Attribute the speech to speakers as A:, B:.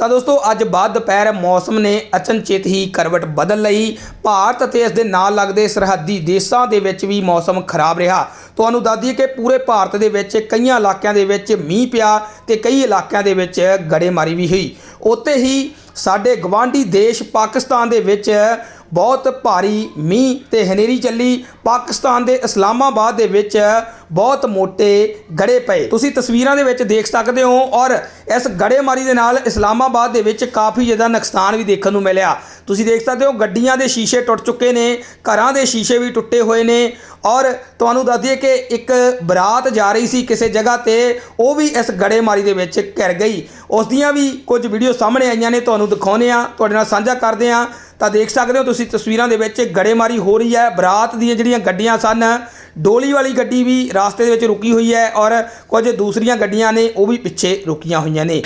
A: ਤਾਂ ਦੋਸਤੋ, ਅੱਜ ਬਾਅਦ ਦੁਪਹਿਰ ਮੌਸਮ ਨੇ ਅਚਨਚੇਤ ਹੀ ਕਰਵਟ ਬਦਲ ਲਈ। ਭਾਰਤ ਅਤੇ ਇਸ ਦੇ ਨਾਲ ਲੱਗਦੇ ਸਰਹੱਦੀ ਦੇਸ਼ਾਂ ਦੇ ਵਿੱਚ ਵੀ ਮੌਸਮ ਖਰਾਬ ਰਿਹਾ। ਤੁਹਾਨੂੰ ਦੱਸ ਦਈਏ ਕਿ ਪੂਰੇ ਭਾਰਤ ਦੇ ਵਿੱਚ ਕਈਆਂ ਇਲਾਕਿਆਂ ਦੇ ਵਿੱਚ ਮੀਂਹ ਪਿਆ ਤੇ ਕਈ ਇਲਾਕਿਆਂ ਦੇ ਵਿੱਚ ਗੜੇਮਾਰੀ ਵੀ ਹੋਈ। ਉੱਥੇ ਹੀ ਸਾਡੇ ਗਵਾਂਢੀ ਦੇਸ਼ ਪਾਕਿਸਤਾਨ ਦੇ ਵਿੱਚ ਬਹੁਤ ਭਾਰੀ ਮੀਂਹ ਤੇ ਹਨੇਰੀ ਚੱਲੀ। ਪਾਕਿਸਤਾਨ ਦੇ ਇਸਲਾਮਾਬਾਦ ਦੇ ਵਿੱਚ ਬਹੁਤ ਮੋٹے ਗੜੇ ਪਏ। ਤੁਸੀਂ ਤਸਵੀਰਾਂ ਦੇ ਵਿੱਚ ਦੇਖ ਸਕਦੇ ਹੋ ਔਰ ਇਸ ਗੜੇਮਾਰੀ ਦੇ ਨਾਲ ਇਸਲਾਮਾਬਾਦ ਦੇ ਵਿੱਚ ਕਾਫੀ ਜ਼ਿਆਦਾ ਨੁਕਸਾਨ ਵੀ ਦੇਖਣ ਨੂੰ ਮਿਲਿਆ। ਤੁਸੀਂ ਦੇਖ ਸਕਦੇ ਹੋ ਗੱਡੀਆਂ ਦੇ ਸ਼ੀਸ਼ੇ ਟੁੱਟ ਚੁੱਕੇ ਨੇ, ਘਰਾਂ ਦੇ ਸ਼ੀਸ਼ੇ ਵੀ ਟੁੱਟੇ ਹੋਏ ਨੇ ਔਰ ਤੁਹਾਨੂੰ ਦੱਸ ਦਈਏ ਕਿ ਇੱਕ ਬਰਾਤ ਜਾ ਰਹੀ ਸੀ ਕਿਸੇ ਜਗ੍ਹਾ ਤੇ, ਉਹ ਵੀ ਇਸ ਗੜੇਮਾਰੀ ਦੇ ਵਿੱਚ ਘਿਰ ਗਈ। ਉਸ ਦੀਆਂ ਵੀ ਕੁਝ ਵੀਡੀਓ ਸਾਹਮਣੇ ਆਈਆਂ ਨੇ, ਤੁਹਾਨੂੰ ਦਿਖਾਉਂਦੇ ਆ ਤੁਹਾਡੇ ਨਾਲ ਸਾਂਝਾ ਕਰਦੇ ਆ ਤਾਂ ਦੇਖ ਸਕਦੇ ਹੋ ਤੁਸੀਂ ਤਸਵੀਰਾਂ ਦੇ ਵਿੱਚ ਗੜੇਮਾਰੀ ਹੋ ਰਹੀ ਹੈ, ਬਰਾਤ ਦੀਆਂ ਜਿਹੜੀਆਂ ਗੱਡੀਆਂ ਸਨ ਡੋਲੀ ਵਾਲੀ ਗੱਡੀ ਵੀ ਰਾਸਤੇ ਦੇ ਵਿੱਚ ਰੁਕੀ ਹੋਈ ਹੈ ਔਰ ਕੁਝ ਦੂਸਰੀਆਂ ਗੱਡੀਆਂ ਨੇ ਉਹ ਵੀ ਪਿੱਛੇ ਰੁਕੀਆਂ ਹੋਈਆਂ ਨੇ।